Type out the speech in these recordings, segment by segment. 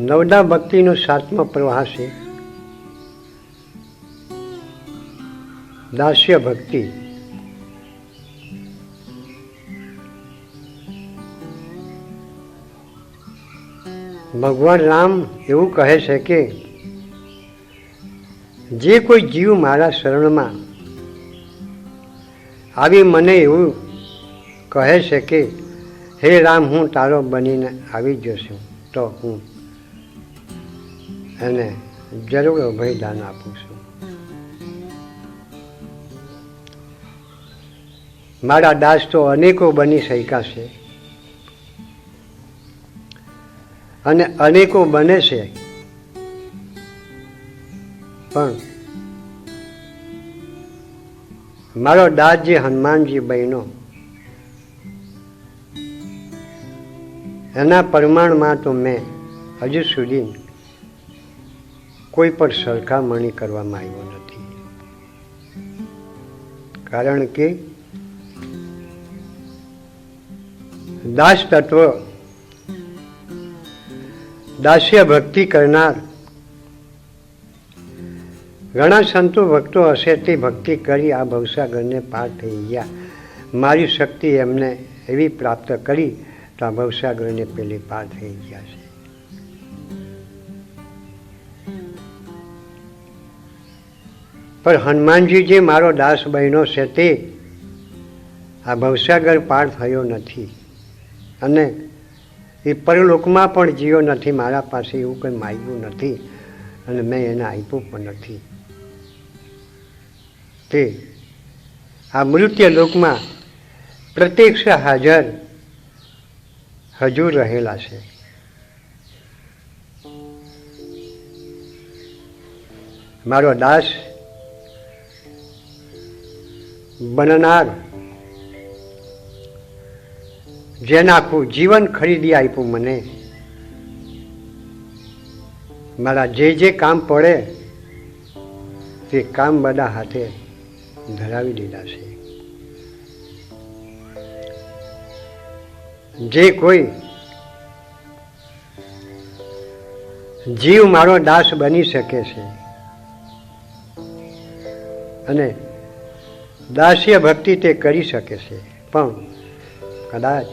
નવદા ભક્તિનો સાતમો પ્રવાહ છે. દાસ્ય ભક્તિ. ભગવાન રામ એવું કહે છે કે, જે કોઈ જીવ મારા શરણમાં આવી મને એવું કહે છે કે, હે રામ, હું તારો બનીને આવી જશું તો હું એને જરૂર અભયદાન આપું છું. મારા દાસ તો અનેકો બની શક્યા છે. અને અનેકો બને છે. પણ મારો દાસ જે હનુમાનજી બહેનો એના પ્રમાણમાં તો મેં હજુ સુધી કોઈ પણ સરખામણી કરવામાં આવ્યો નથી. કારણ કે દાસ તત્વ દાસ્ય ભક્તિ કરનાર ઘણા સંતો ભક્તો હશે તે ભક્તિ કરી આ ભવસાગરને પાર થઈ ગયા. મારી શક્તિ એમને એવી પ્રાપ્ત કરી તો આ ભવસાગરને પેલી પાર થઈ ગયા છે. પણ હનુમાનજી જે મારો દાસ બહેનો છે તે આ ભવસાગર પાર થયો નથી. અને એ પરલોકમાં પણ જીવો નથી, મારા પાસે એવું કંઈ માગ્યું નથી અને મેં એને આપ્યું પણ નથી. તે આ મૃત્ય લોકમાં પ્રત્યક્ષ હાજર હજુ રહેલા છે. મારો દાસ બનનાર. જેને આખું જીવન ખરીદી આપ્યું મને. મારા જે જે કામ પડે, તે કામ બધા હાથે ધરાવી દીધા છે. જે કોઈ જીવ મારો દાસ બની શકે છે. અને દાસ્ય ભક્તિ તે કરી શકે છે. પણ કદાચ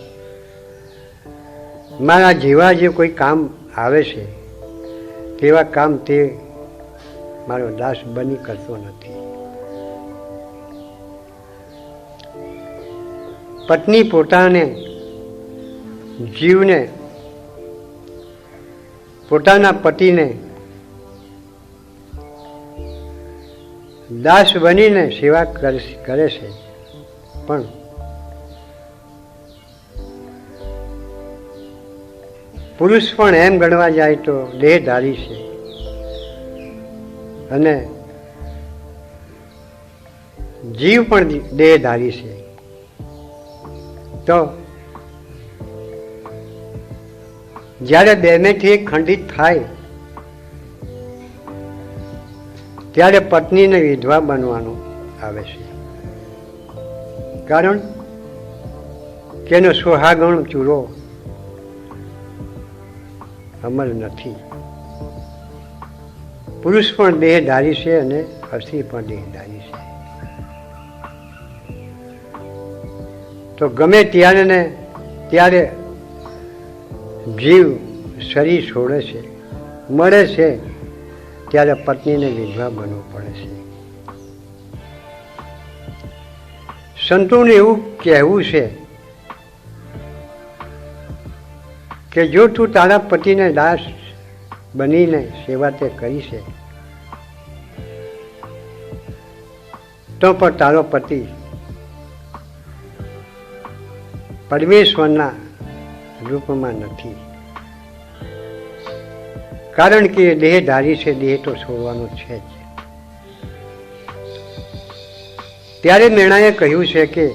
મારા જેવા જે કોઈ કામ આવે છે, તેવા કામ તે મારો દાસ બની કરતો નથી. પત્ની પોતાને જીવને, પોતાના પતિને દાસ બનીને સેવા કર- છે પણ પુરુષ પણ એમ ગણવા જાય તો દેહધારી છે. અને જીવ પણ દેહધારી છે. તો જ્યારે બેમેથી એક ખંડિત થાય ત્યારે પત્નીને વિધવા બનવાનું આવે છે. કારણ એનો સુહાગણ ચૂરો અમર નથી. પુરુષ પણ દેહધારી છે અને સ્ત્રી પણ દેહધારી છે. તો ગમે ત્યારે ને ત્યારે જીવ શરીર છોડે છે, મળે છે ત્યારે પત્નીને વિધવા બનવું પડે છે. સંતોને એવું કહેવું છે કે જો તું તારા પતિને દાસ બનીને સેવા તે કરી છે, તો પણ તારો પતિ પરમેશ્વરના રૂપમાં નથી. કારણ કે એ દેહધારી છે, દેહ તો છોડવાનો છે જ. ત્યારે મેણાએ કહ્યું છે કે,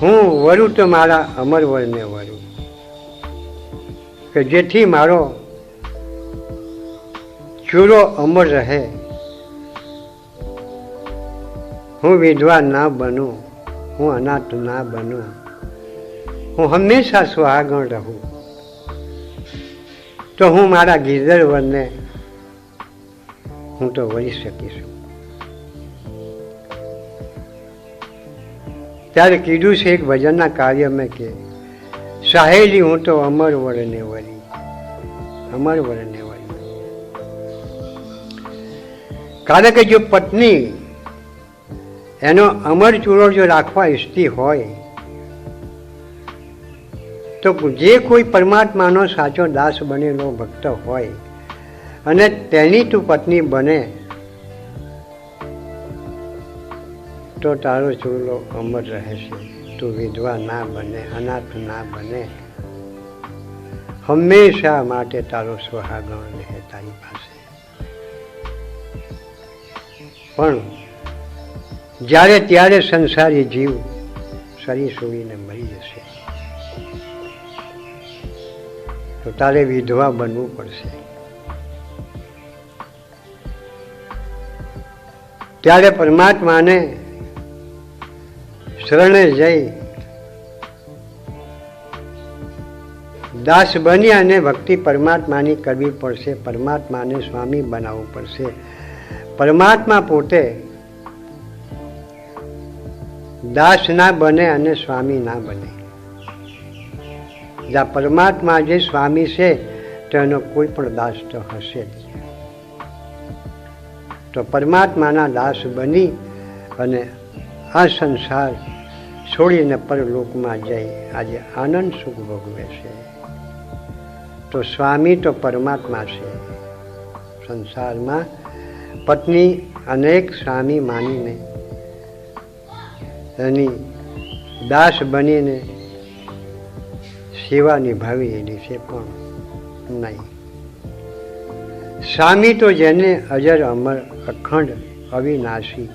હું વરું તો મારા અમરવરને વરું, કે જેથી મારો ચૂરો અમર રહે. હું વિધવા ના બનું, હું અનાથ ના બનું. હું હંમેશા સુહાગણ રહું. તો હું મારા ગીરધરવરને હું તો વળી શકીશું. ત્યારે કીધું છે એક ભજનના કાર્ય મેં કે, સાહેલી, હું તો અમર વરને વળી, અમર વરને વળી. કારણ કે જો પત્ની એનો અમર ચૂરો જો રાખવા ઈચ્છતી હોય તો જે કોઈ પરમાત્માનો સાચો દાસ બનેલો ભક્ત હોય અને તેની તું પત્ની બને, તો તારો ચૂલો અમર રહેશે. તું વિધવા ના બને, અનાથ ના બને. હંમેશા માટે તારો સુહાગણ રહે તારી પાસે. પણ જ્યારે, ત્યારે સંસારી જીવ સરી છોડીને મરી જશે. તો તારે વિધવા બનવું પડશે. ત્યારે પરમાત્માને શરણે જઈ દાસ બની અને ભક્તિ પરમાત્માની કરવી પડશે. પરમાત્માને સ્વામી બનાવવું પડશે. પરમાત્મા પોતે દાસ ના બને અને સ્વામી ના બને. જ્યાં પરમાત્મા જે સ્વામી છે, તેનો કોઈ પણ દાસ તો હશે જ. તો પરમાત્માના દાસ બની અને આ સંસાર છોડીને પરલોકમાં જઈ આજે આનંદ સુખ ભોગવે છે. તો સ્વામી તો પરમાત્મા છે. સંસારમાં પત્ની અનેક સ્વામી માનીને એની દાસ બનીને સેવા નિભાવી એની છે પણ નહીં. સ્વામી તો જેને અજર અમર અખંડ અવિનાશી,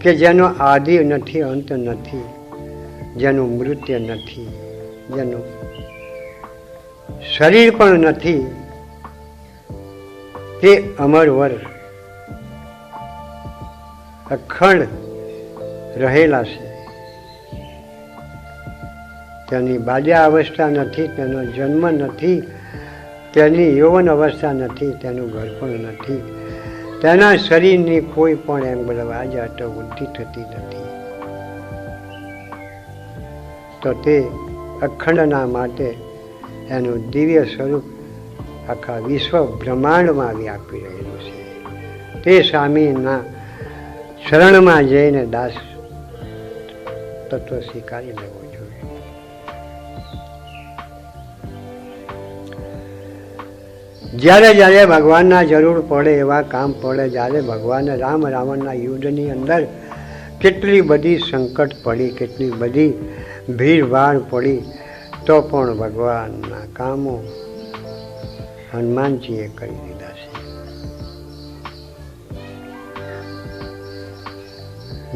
કે જેનો આદિ નથી, અંત નથી, જેનું મૃત્યુ નથી, જેનું શરીર પણ નથી, તે અમરવર અખંડ રહેલા છે. તેની બાલ્યા અવસ્થા નથી, તેનો જન્મ નથી, તેની યૌવન અવસ્થા નથી, તેનું ઘર પણ નથી. તેના શરીરની કોઈ પણ એમ બોલવા આજે અટક વૃદ્ધિ થતી નથી. તો તે અખંડના માટે એનું દિવ્ય સ્વરૂપ આખા વિશ્વ બ્રહ્માંડમાં વ્યાપી રહેલું છે. તે સ્વામીના શરણમાં જઈને દાસ તત્વ સ્વીકારી લેવો જોઈએ. જ્યારે જ્યારે ભગવાનના જરૂર પડે એવા કામ પડે, જ્યારે ભગવાન રામ રાવણના યુદ્ધની અંદર કેટલી બધી સંકટ પડી, કેટલી બધી ભીડભાડ પડી, તો પણ ભગવાનના કામો હનુમાનજીએ કરી દીધા છે.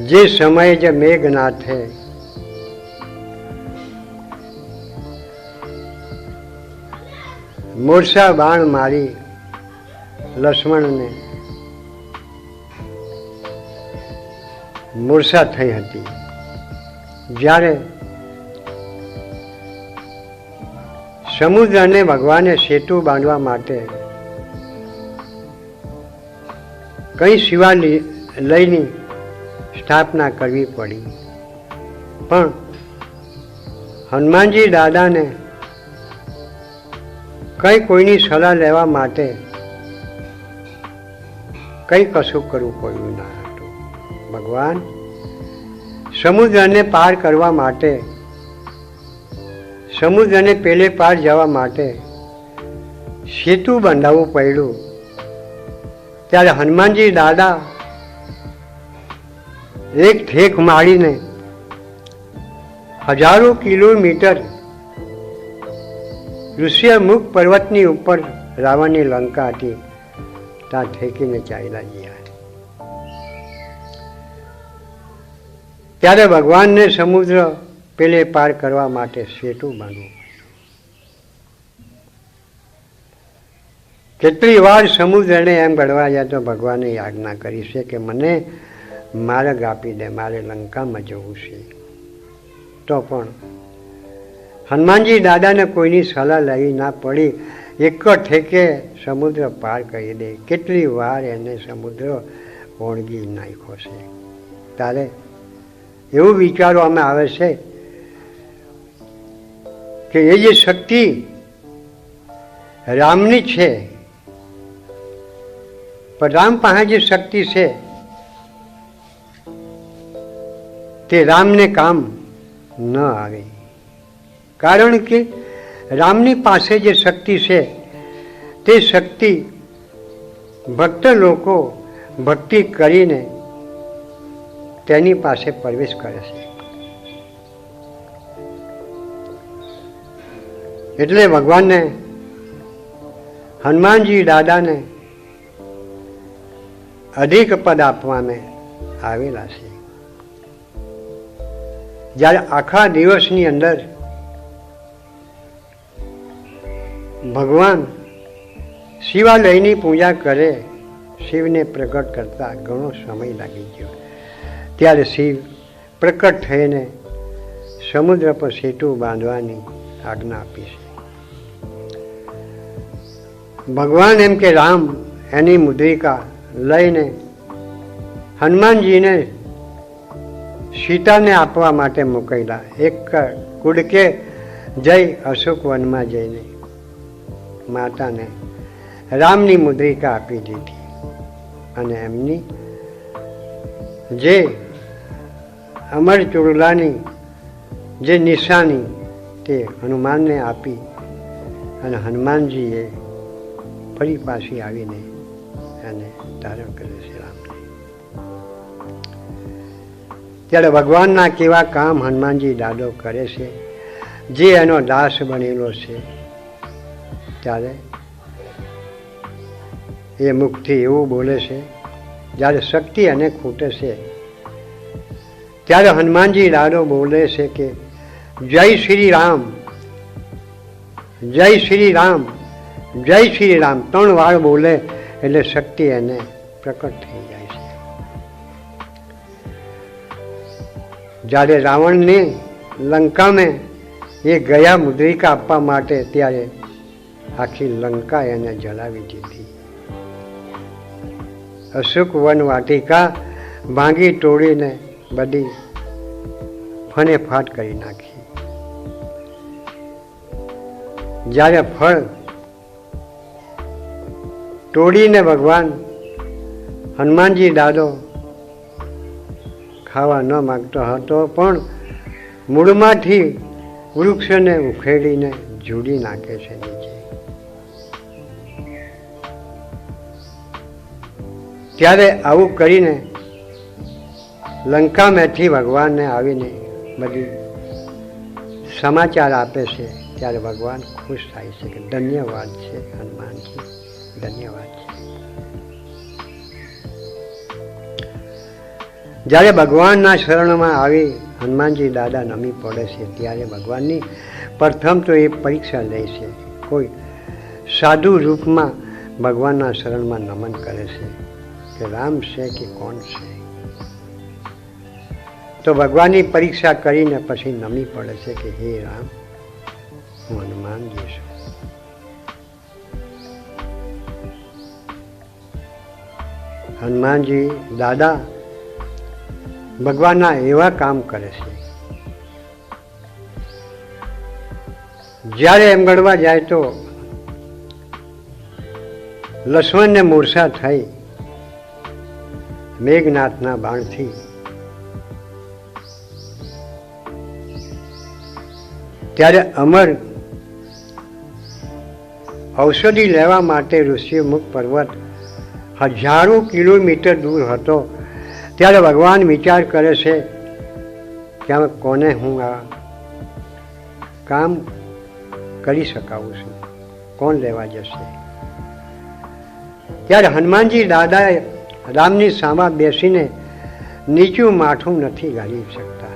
જે સમયે જે મેઘનાથે મૂર્છા બાણ મારી લક્ષ્મણને. મૂર્છા થઈ હતી. જ્યારે સમુદ્રને ભગવાને સેતુ બાંધવા માટે કઈ શિવા લઈની સ્થાપના કરવી પડી. પણ હનુમાનજી દાદાને કઈ કોઈની સલાહ લેવા માટે કઈ કશું કરવું પડ્યું ના હતું. ભગવાન, સમુદ્રને પાર કરવા માટે, સમુદ્રને પેલે પાર જવા માટે સેતુ બંધાવવું પડ્યું. ત્યારે હનુમાનજી દાદા એક ઠેક મારીને હજારો કિલોમીટર ઋષિયમુખ પર્વતની ઉપર રાવણની લંકા હતી. ત્યાં ઠેકીને ચાલ્યા ગયા. ત્યારે ભગવાનને સમુદ્ર પેલે પાર કરવા માટે સેતુ બાંધવું કેટલી વાર સમુદ્રને એમ ગળવા તો ભગવાને આજ્ઞા કરી છે કે મને માર્ગ આપી દે, મારે લંકામાં જવું છે. તો પણ હનુમાનજી દાદાને કોઈની સલાહ લેવી ના પડી. એક ઠેકે સમુદ્ર પાર કરી દે. કેટલી વાર એને સમુદ્ર ઓળગી નાખ્યો છે. તારે એવું વિચારવામાં આવે છે કે એ જે શક્તિ રામની છે, પણ રામ પાસે જે શક્તિ છે, તે રામને કામ ન આવે. કારણ કે રામની પાસે જે શક્તિ છે, તે શક્તિ ભક્ત લોકો ભક્તિ કરીને તેની પાસે પ્રવેશ કરે છે. એટલે ભગવાનને, હનુમાનજી દાદાને અધિક પદ આપવામાં આવેલા છે. જ્યારે આખા દિવસની અંદર ભગવાન શિવાલયની પૂજા કરે, શિવને પ્રગટ કરતા ઘણો સમય લાગી ગયો. ત્યારે શિવ પ્રકટ થઈને સમુદ્ર પર સેતુ બાંધવાની આજ્ઞા આપી છે. ભગવાન એમ કે, રામ, એની મુદ્રિકા લઈને હનુમાનજીને સીતાને આપવા માટે મોકલ્યા. એક કુડકે જઈ અશોક વનમાં જઈને માતાને રામની મુદ્રિકા આપી દીધી અને એમની જે અમર ચુડલાની જે નિશાની તે હનુમાનને આપી અને હનુમાનજીએ ફરી પાછી આવીને એને ધારણ કર્યું છે રામને. ત્યારે ભગવાનના કેવા કામ હનુમાનજી દાદો કરે છે, જે એનો દાસ બનેલો છે ત્યારે એ મુખથી એવું બોલે છે, જ્યારે શક્તિ એને ખૂટે છે, ત્યારે હનુમાનજી લાડો બોલે છે કે, જય શ્રી રામ જય શ્રી રામ જય શ્રી રામ ત્રણ વાર બોલે, એટલે શક્તિ એને પ્રકટ થઈ જાય છે. જ્યારે રાવણને લંકામાં એ ગયા મુદ્રિકા આપવા માટે, ત્યારે આખી લંકા એને જલાવી દીધી. અશુક વન વાટિકા ભાંગી તોડીને બધી ફને ફાટ કરી નાખી. જ્યારે ફળ તોડીને ભગવાન હનુમાનજી દાદો ખાવા ન માગતો હતો, પણ મૂળમાંથી વૃક્ષને ઉખેડીને જોડી નાખે છે. ત્યારે આવું કરીને લંકામાંથી ભગવાનને આવીને બધી સમાચાર આપે છે, ત્યારે ભગવાન ખુશ થાય છે કે ધન્યવાદ છે, હનુમાનજી, ધન્યવાદ છે. જ્યારે ભગવાનના શરણમાં આવી હનુમાનજી દાદા નમી પડે છે, ત્યારે ભગવાનની પ્રથમ તો એ પરીક્ષા લે છે, કોઈ સાધુ રૂપમાં ભગવાનના શરણમાં નમન કરે છે. કે રામ છે કે કોણ છે? તો ભગવાનની પરીક્ષા કરીને પછી નમી પડે છે કે હે રામ, હું હનુમાનજી છું. હનુમાનજી, દાદા, ભગવાનના એવા કામ કરે છે. જ્યારે એમ ગણવા જાય તો લક્ષ્મણને મૂર્છા થઈ મેઘનાથના બાણથી. ત્યારે અમર ઔષધિ લેવા માટે ઋષિમુખ પર્વત હજારો કિલોમીટર દૂર હતો. ત્યારે ભગવાન વિચાર કરે છે કે હવે કોને હું આ કામ કરી શકાવું છું? કોણ લેવા જશે? ત્યારે હનુમાનજી દાદાએ રામની સામા બેસીને નીચું માથું નથી ગાળી શકતા.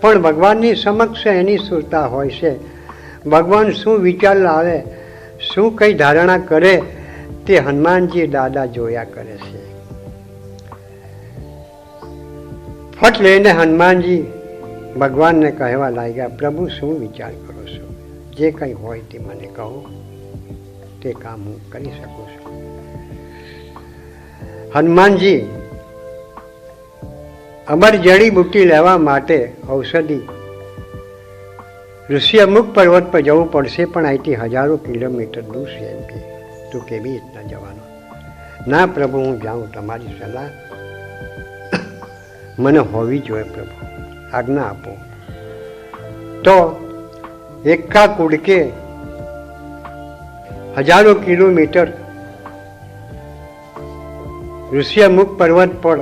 પણ ભગવાનની સમક્ષ એની સુરતા હોય છે. ભગવાન શું વિચાર લાવે, શું કઈ ધારણા કરે, તે હનુમાનજી દાદા જોયા કરે છે. ફટ લઈને હનુમાનજી ભગવાનને કહેવા લાગ્યા, પ્રભુ, શું વિચાર કરો છો? જે કંઈ હોય તે મને કહો. તે કામ હું કરી શકું છું. હનુમાનજી, અમર જડીબુટી લેવા માટે ઔષધિ. ઋષિ અમુક પર્વત પર જવું પડશે, પણ અહીંથી હજારો કિલોમીટર દૂર છે એમ કે. તું કેવી રીતના જવાનો? ના પ્રભુ, હું જાઉં, તમારી સલાહ. મને હોવી જોઈએ પ્રભુ, આજ્ઞા આપો. તો એકા કુડકે હજારો કિલોમીટર ઋષિયમુખ પર્વત પર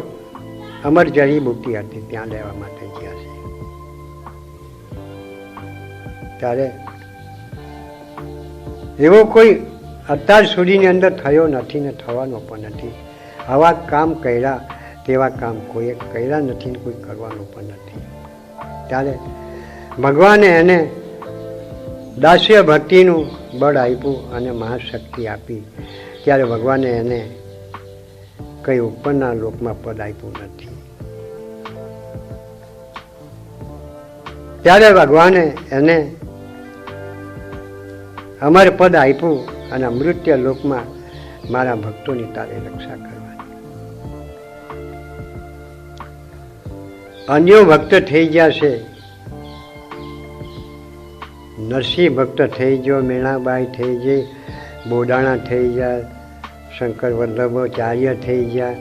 અમર જડીબુટ્ટી હતી, ત્યાં લેવા માટે ગયા છે. ત્યારે એવો કોઈ અત્યાર સુધીની અંદર થયો નથી ને થવાનો પણ નથી. આવા કામ કર્યા, તેવા કામ કોઈએ કર્યા નથી ને કોઈ કરવાનું પણ નથી. ત્યારે ભગવાને એને દાસ્ય ભક્તિનું બળ આપ્યું અને મહાશક્તિ આપી. ત્યારે ભગવાને એને કંઈ ઉપરના લોકમાં પદ આપ્યું નથી. ત્યારે ભગવાને એને અમર પદ આપ્યું અને મૃત્ય લોકમાં મારા ભક્તોની તારે રક્ષા કરવાની. અન્યો ભક્ત થઈ ગયા છે. નરસિંહ ભક્ત થઈ ગયો, મીણાબાઈ થઈ ગઈ, બોડાણા થઈ ગયા શંકર વલ્લભાચાર્ય થઈ ગયા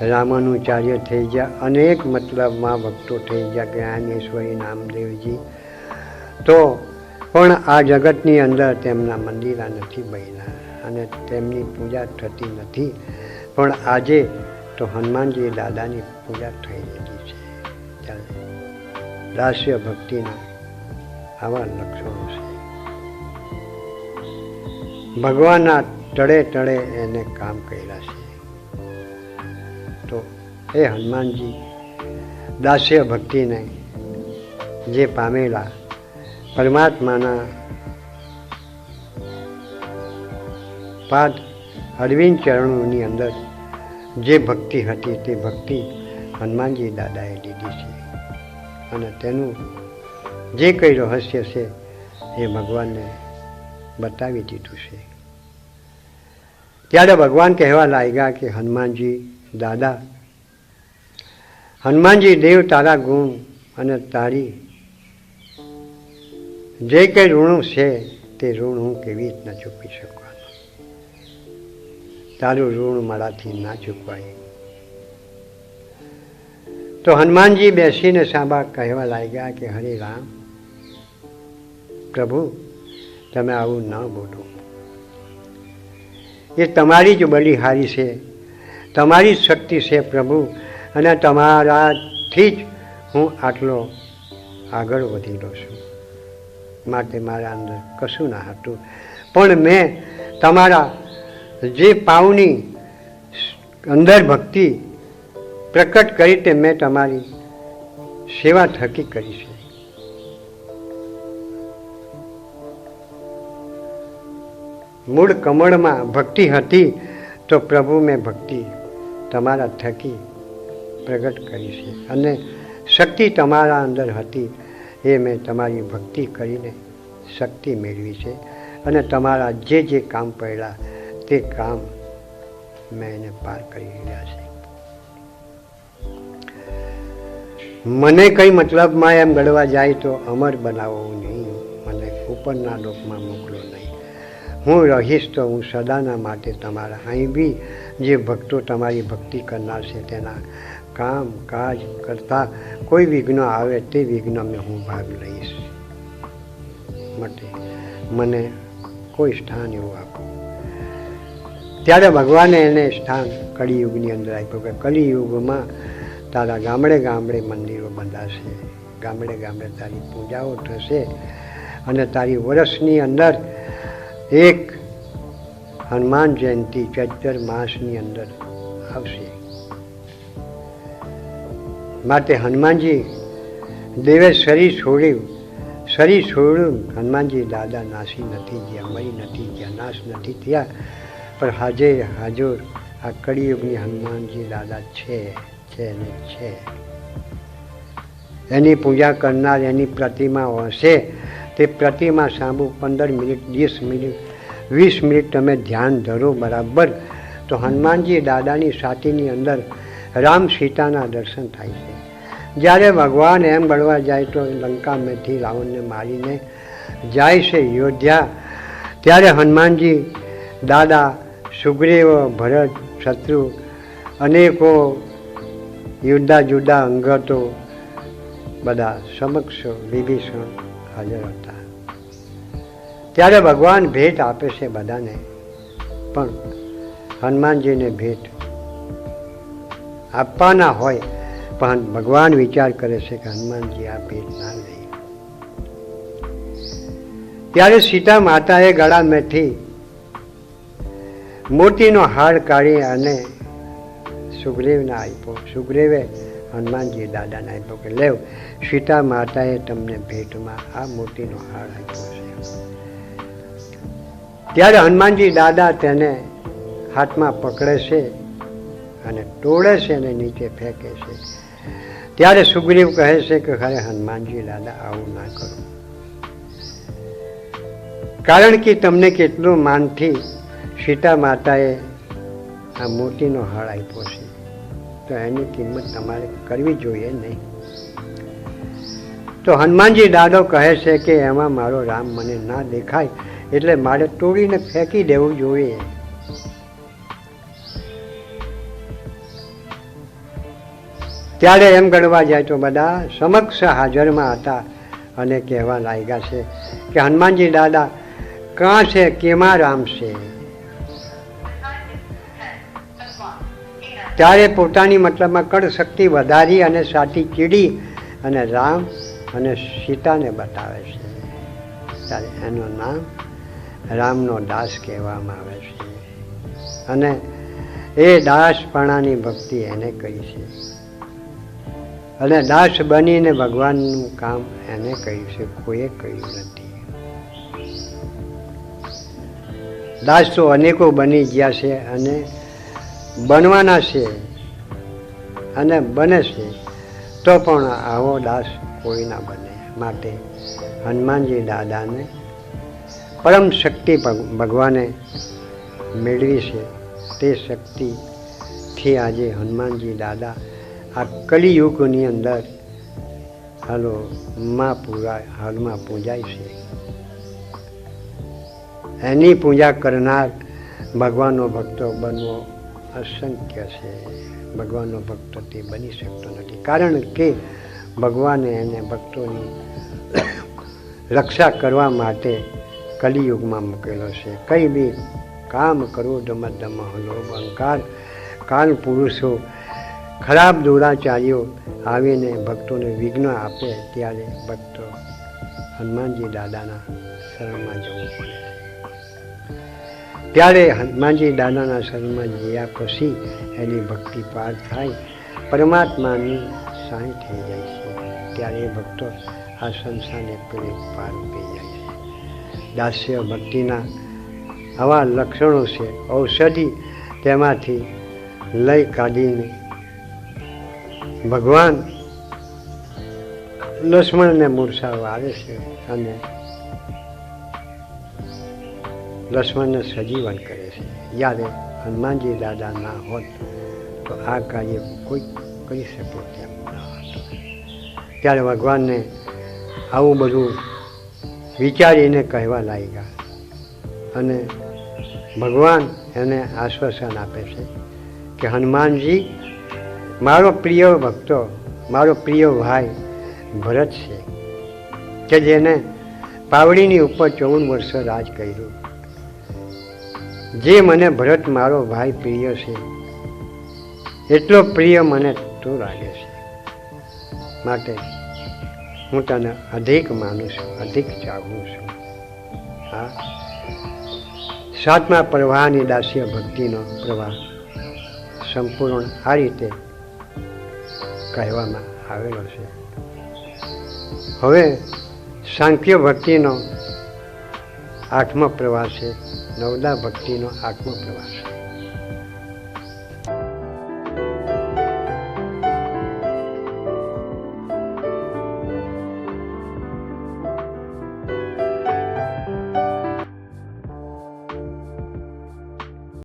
રામાનુચાર્ય થઈ ગયા, અનેક મતલબમાં ભક્તો થઈ ગયા, જ્ઞાનેશ્વરી, નામદેવજી. તો પણ આ જગતની અંદર તેમના મંદિરા નથી બન્યા અને તેમની પૂજા થતી નથી. પણ આજે તો હનુમાનજી દાદાની પૂજા થઈ રહી છે. ત્યારે દાસ્ય ભક્તિના આવા લક્ષણો છે. ભગવાનના તળે તળે એને કામ કર્યા છે. તો એ હનુમાનજી દાસ્ય ભક્તિને જે પામેલા પરમાત્માના પાદ અરવિંદ ચરણોની અંદર જે ભક્તિ હતી તે ભક્તિ હનુમાનજી દાદાએ લીધી છે. અને તેનું જે કંઈ રહસ્ય છે એ ભગવાનને બતાવી દીધું છે. ત્યારે ભગવાન કહેવા લાગ્યા કે, હનુમાનજી, દાદા, હનુમાનજી, દેવ તારા ગુણ અને તારી જે કંઈ ઋણું છે, તે ઋણ હું કેવી રીતના ચૂકવી શકવાનું? તારું ઋણ મારાથી ના ચૂકવાય. તો હનુમાનજી બેસીને સાંભા કહેવા લાગ્યા કે, હરે રામ, પ્રભુ, તમે આવું ન બોલો. એ તમારી જ બલિહારી છે. તમારી જ શક્તિ છે પ્રભુ, અને તમારાથી જ હું આટલો આગળ વધેલો છું. માટે મારા અંદર કશું ના હતું. પણ મેં તમારા જે પાવની અંદર ભક્તિ પ્રકટ કરી તે મેં તમારી સેવા થકી કરી છે. મૂળ કમળમાં ભક્તિ હતી તો પ્રભુ મેં ભક્તિ તમારા થકી પ્રગટ કરી છે. અને શક્તિ તમારા અંદર હતી એ મેં તમારી ભક્તિ કરીને શક્તિ મેળવી છે. અને તમારા જે જે કામ પડ્યા તે કામ મેં એને પાર કરી રહ્યા છે. મને કંઈ મતલબમાં એમ ગળવા જાય તો અમર બનાવો નહીં. મને ઉપરના લોકમાં મોકલો નહીં. હું રહીશ તો હું સદાના માટે તમારા અહીં બી જે ભક્તો તમારી ભક્તિ કરનાર છે તેના કામ કાજ કરતા કોઈ વિઘ્ન આવે તે વિઘ્નમાં હું ભાગ લઈશ. માટે મને કોઈ સ્થાન એવું આપો. ત્યારે ભગવાને એને સ્થાન કળિયુગની અંદર આપ્યું કે કલિયુગમાં તારા ગામડે ગામડે મંદિરો બંધાશે. ગામડે ગામડે તારી પૂજાઓ થશે અને તારી વર્ષની અંદર એક હનુમાન જયંતિ ચૈત્ર માસની અંદર આવશે. માટે હનુમાનજી, દેવે શરીર છોડ્યું. શરીર છોડ્યું, હનુમાનજી દાદા નાસી નથી ગયા મરી નથી ગયા નાશ નથી થયા પણ હાજે હાજર આ કળિયુગની હનુમાનજી દાદા છે છે ને છે. એની પૂજા કરનાર, એની પ્રતિમા હશે. તે પ્રતિમા સાંભળું પંદર મિનિટ, વીસ મિનિટ વીસ મિનિટ તમે ધ્યાન ધરો, બરાબર? તો હનુમાનજી દાદાની સાતીની અંદર રામ સીતાના દર્શન થાય છે. જ્યારે ભગવાન એમ ગણવા જાય તો લંકામાંથી રાવણને મારીને જાય છે યોધ્યા ત્યારે હનુમાનજી દાદા, સુગ્રીવ, ભરત, શત્રુ, અનેકો જુદા જુદા અંગતો બધા સમક્ષ વિભીષણ હાજર હતા. ત્યારે ભગવાન ભેટ આપે છે બધાને. પણ હનુમાનજીને ભેટ આપવાના હોય, પણ ભગવાન વિચાર કરે છે કે હનુમાનજી આ ભેટ ના લઈ. ત્યારે સીતા માતાએ ગળામાંથી મોતીનો હાર કાઢી અને સુગ્રીવને આપ્યો. સુગ્રીવે હનુમાનજી દાદાને આપ્યો કે, લેવ, સીતા માતાએ તમને ભેટમાં આ મોતીનો હાર આપ્યો છે. ત્યારે હનુમાનજી દાદા તેને હાથમાં પકડે છે અને તોડે છે અને નીચે ફેંકે છે. ત્યારે સુગ્રીવ કહે છે કે ખરે હનુમાનજી દાદા, આવું ના કરો. કારણ કે તમને કેટલું માનથી સીતા માતાએ આ મૂર્તિનો હળ આપ્યો છે, તો એની કિંમત તમારે કરવી જોઈએ નહીં. તો હનુમાનજી દાદો કહે છે કે, એમાં મારો રામ મને ના દેખાય એટલે મારે તોડીને ફેંકી દેવું જોઈએ. ત્યારે એમ ગણવા જાય તો બધા સમક્ષ હાજરમાં હતા અને કહેવા લાગ્યા છે કે હનુમાનજી દાદા, કાં છે, કેમાં રામ છે? ત્યારે પોતાની મતલબમાં કડ શક્તિ વધારી અને સાથી ચીડી અને રામ અને સીતાને બતાવે છે. ત્યારે એનું નામ રામનો દાસ કહેવામાં આવે છે. અને એ દાસપણાની ભક્તિ એને કહી છે. અને દાસ બનીને ભગવાનનું કામ એને કહ્યું છે. કોઈએ કહ્યું નથી. દાસ તો અનેકો બની ગયા છે અને બનવાના છે અને બને છે. તો પણ આવો દાસ કોઈ ના બને. માટે હનુમાનજી દાદાને પરમ શક્તિ ભગવાને મેળવી છે. તે શક્તિથી આજે હનુમાનજી દાદા આ કલિયુગની અંદર હાલો માં પૂરા હાલમાં પૂજાય છે. એની પૂજા કરનાર ભગવાનનો ભક્તો બનવો અસંખ્ય છે. ભગવાનનો ભક્તો તે બની શકતો નથી. કારણ કે ભગવાને એને ભક્તોની રક્ષા કરવા માટે કલિયુગમાં મૂકેલો છે. કઈ બી કામ કરવું દમ લોભ અહંકાર કાલ પુરુષો, ખરાબ દુરાચાર્યો આવીને ભક્તોને વિઘ્ન આપે ત્યારે ભક્તો હનુમાનજી દાદાના શરણમાં જવું પડે. ત્યારે હનુમાનજી દાદાના શરણમાં ગયા પછી એની ભક્તિ પાર થાય, પરમાત્માની સાંઈ થઈ જાય છે. ત્યારે ભક્તો આ સંસારને પૂરી પાર છે દાસ્ય ભક્તિના આવા લક્ષણો છે. ઔષધિ તેમાંથી લઈ કાઢીને ભગવાન લક્ષ્મણને મૂર્છાવા આવે છે અને લક્ષ્મણને સજીવન કરે છે. જ્યારે હનુમાનજી દાદા ના હોત તો આ કાર્ય કોઈ કરી શકે તેમ ન હતું. ત્યારે ભગવાનને આવું બધું વિચારીને કહેવા લાગ્યા. અને ભગવાન એને આશ્વાસન આપે છે કે, હનુમાનજી, મારો પ્રિય ભક્તો, મારો પ્રિય ભાઈ ભરત છે, કે જેને પાવડીની ઉપર ચૌદ વર્ષ રાજ કર્યું. જે મને ભરત, મારો ભાઈ પ્રિય છે, એટલો પ્રિય મને તું લાગે છે. માટે હું તને અધિક માનું છું, અધિક ચાહું છું. હા. સાતમા પ્રવાહની દાસ્ય ભક્તિનો પ્રવાહ સંપૂર્ણ આ રીતે કહેવામાં આવેલો છે. હવે સાંખ્ય ભક્તિનો આઠમો પ્રવાહ છે, નવદા ભક્તિનો આઠમો પ્રવાહ છે.